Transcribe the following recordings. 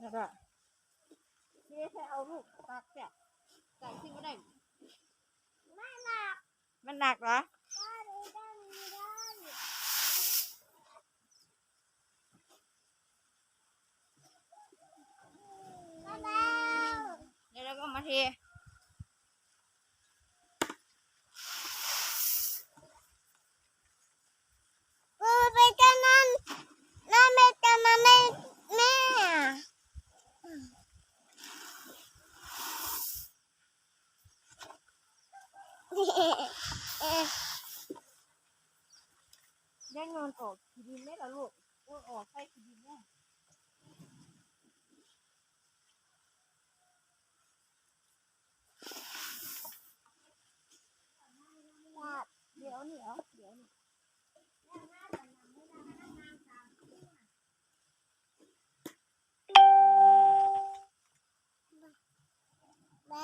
แล้วก็เทใส่เอาลูกตักแซ่บใส่ขึ้นก็ได้ ไม่หนัก มันหนักเหรอ ได้เลยได้เลยได้มาแล้ว เดี๋ยวเราก็มาเท กูไปกันนั่นนั่นไปกันนั่นแม่แม่ ได้เงินออกขีดินได้เหรอลูกโอ้ยออกใส่ขีดินเนี่ยเดี๋ยวเหนียวเดี๋ยวนี่ ไป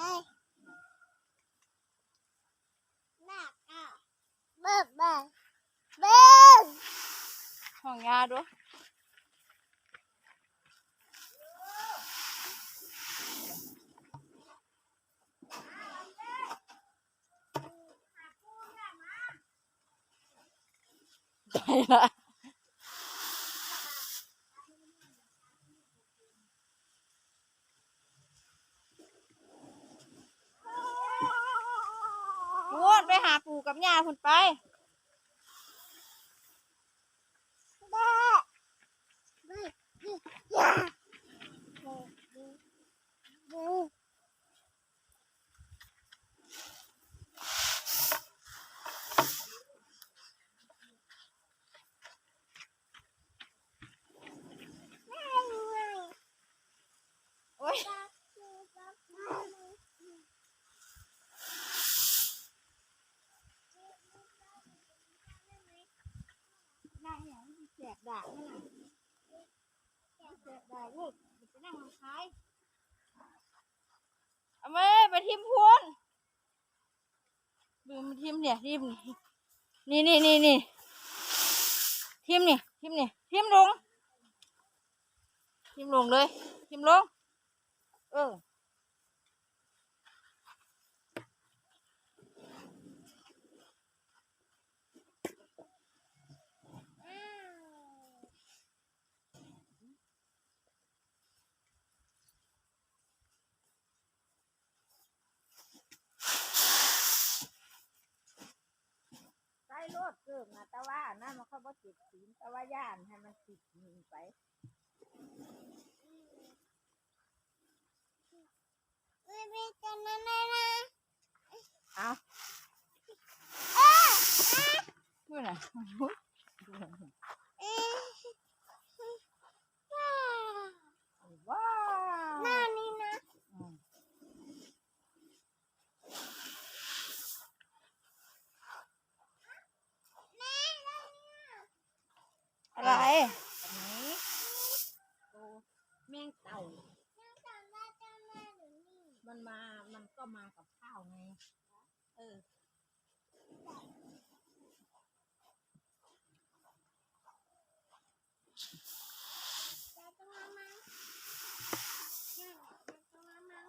หนักอะเบิ้งเบิ้งเบิ้ง ห้องยา ด้วยไปละพูดไปหาปู่กับย่าคุณไป แม่เบิ้งอย่าเบิ้งเบิ้ง โอ้ยนั่งอย่างนี้แสบดากนั่นน่ะแสบดากลูกไป นั่งลงท้ายเอามาไปทิมพูนดูมาทิมเนี่ยทิมนี่นี่นี่นี่ทิมนี่ทิมนี่ทิมลงทิมลงเลยทิมลงเออ รถเกิบนะแต่ว่านั่นมันเขาบ่ติดศีลแต่ว่าย่านให้มันติดหนีไปไม่เป็นกันนั่นเลยนะเอาเออเมื่อไหร่ เออว้า ว้าว หน้านี่นะ อืม แม่แล้วเนี่ย อะไรอันนี้โอ้แมงเต่า ยังจำได้จำได้หรือนี่ มันมา มันก็มากับข้าวไง เออ จะตรงนั้นมั้งจะตรงนั้นมั้ง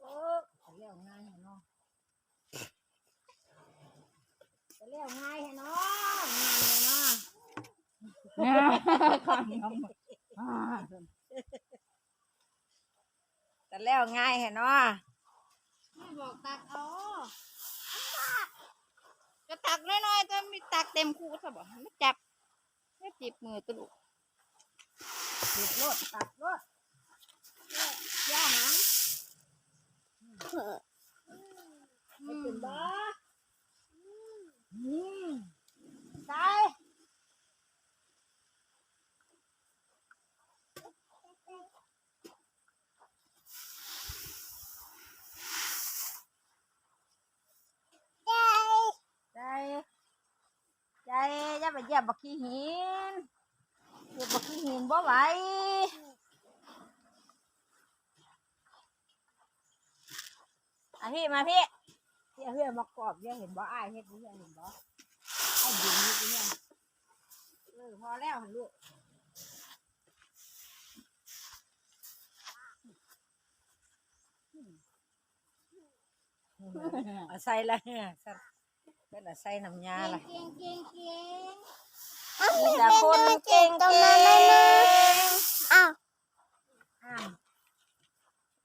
โอ้จะเลี้ยวง่ายเหรอเนาะจะเลี้ยวง่ายเหรอเนาะง่ายเลยเนาะ จะเลี้ยวง่ายเหรอเนาะไม่บอกตักเอาจะตักน้อยๆจะมีตักเต็มคูซะบ่ไม่จับไม่จิบมือตลุกจิบรถตักรถย่าหางไม่ตื่นบ้าอืมใช่ใจใจอย่า ไปเหยียบบักขี้หินเหยียบบักขี้หินบ่ไหวอะพี่มาพี่เฮียเฮียมากรอบเฮียเห็นบ่อ้ายเฮ็ดเฮียเห็นบ่ไอ้ดินนี่เฮียเออพอแล้วลูกเอาใส่ละเฮ้อสัตว์ เป็นเอาใส่น้ำยาละเก่งเก่งเก่งมีแต่คนเก่งตรงนั้นนะอ้าวอ้าว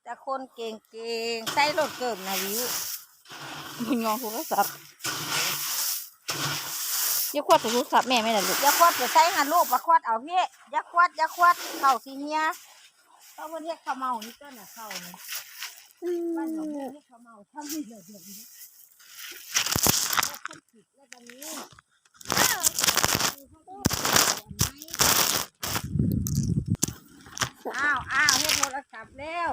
แต่คนเก่งเก่งใส่รถเกิบนะวิวมึงยอโทรศัพท์ยกขวดโทรศัพท์แม่ไม่ได้ลูกอย่าควดไปใส่หันลูกมาควดเอาพี่อย่าควดอย่าควดเข่าสีเฮียเขาเพิ่นเรียกข้าวเมานี่ก็น่ะเข้านี่อืมบ้านเราเรียกข้าวเมาทำนี่เลยเดี๋ยวนี้แล้วคนผิดแล้วตอนนี้ อ้าวอ้าวให้โทรศัพท์แล้ว